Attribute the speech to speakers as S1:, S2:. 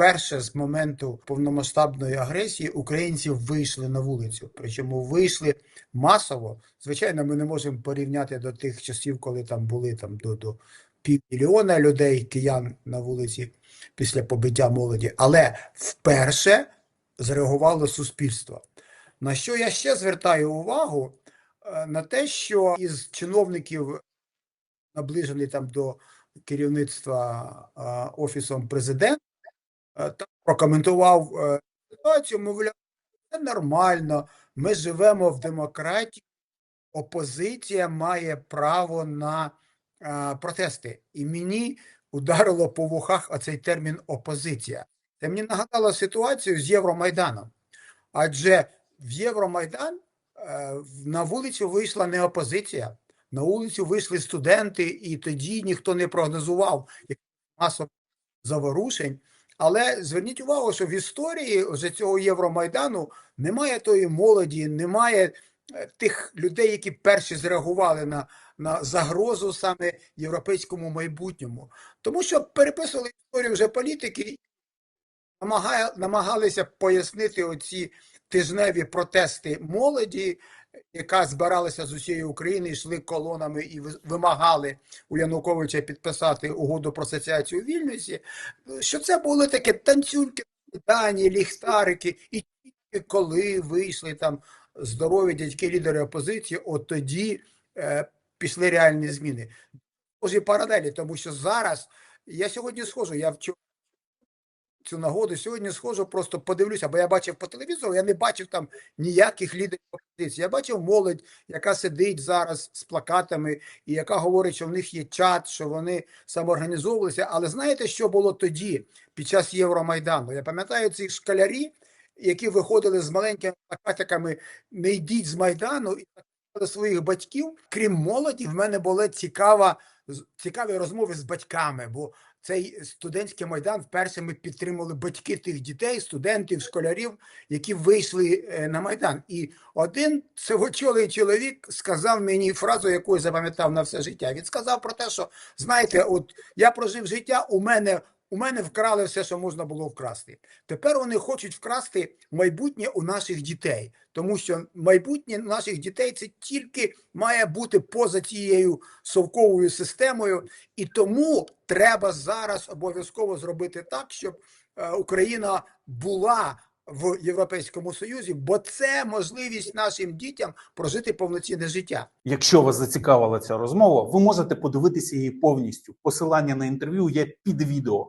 S1: вперше з моменту повномасштабної агресії українці вийшли на вулицю. Причому вийшли масово. Звичайно, ми не можемо порівняти до тих часів, коли там були там до, до півмільйона людей, киян на вулиці після побиття молоді, але вперше зреагувало суспільство. На що я ще звертаю увагу? Е, На те, що із чиновників, наближений там до керівництва е, офісом президента, е, там прокоментував е, ситуацію, мовляв, це нормально, ми живемо в демократії, опозиція має право на е, протести. І мені ударило по вухах оцей термін опозиція. Це мені нагадало ситуацію з Євромайданом. Адже в Євромайдан на вулицю вийшла не опозиція, на вулицю вийшли студенти, і тоді ніхто не прогнозував масових заворушень. Але зверніть увагу, що в історії вже цього Євромайдану немає тої молоді, немає е, тих людей, які перші зреагували на, на загрозу саме європейському майбутньому. Тому що переписували історію вже політики, намагалися пояснити оці тижневі протести молоді, яка збиралася з усієї України, йшли колонами і ви- вимагали у Януковича підписати угоду про асоціацію у Вільнюсі, що це були такі танцюльки, дані, ліхтарики, і тільки коли вийшли там здорові дядьки лідери опозиції, от тоді е, пішли реальні зміни. Схожі паралелі, тому що зараз я сьогодні схожу, я вчора цю нагоду сьогодні схожу, просто подивлюся, бо я бачив по телевізору, я не бачив там ніяких лідерів опозиції. Я бачив молодь, яка сидить зараз з плакатами і яка говорить, що в них є чат, що вони самоорганізовувалися. Але знаєте, що було тоді, під час Євромайдану? Я пам'ятаю ці школярі, які виходили з маленькими плакатиками «Не йдіть з Майдану» і до своїх батьків. Крім молоді, в мене була цікава, цікаві розмови з батьками, бо цей студентський майдан вперше ми підтримали батьки тих дітей, студентів, школярів, які вийшли е, на майдан. І один сивочолий чоловік сказав мені фразу, яку я запам'ятав на все життя. Він сказав про те, що знаєте, от я прожив життя, у мене. У мене вкрали все, що можна було вкрасти. Тепер вони хочуть вкрасти майбутнє у наших дітей, тому що майбутнє наших дітей це тільки має бути поза цією совковою системою, і тому треба зараз обов'язково зробити так, щоб е, Україна була в Європейському Союзі, бо це можливість нашим дітям прожити повноцінне життя.
S2: Якщо вас зацікавила ця розмова, ви можете подивитися її повністю. Посилання на інтерв'ю є під відео.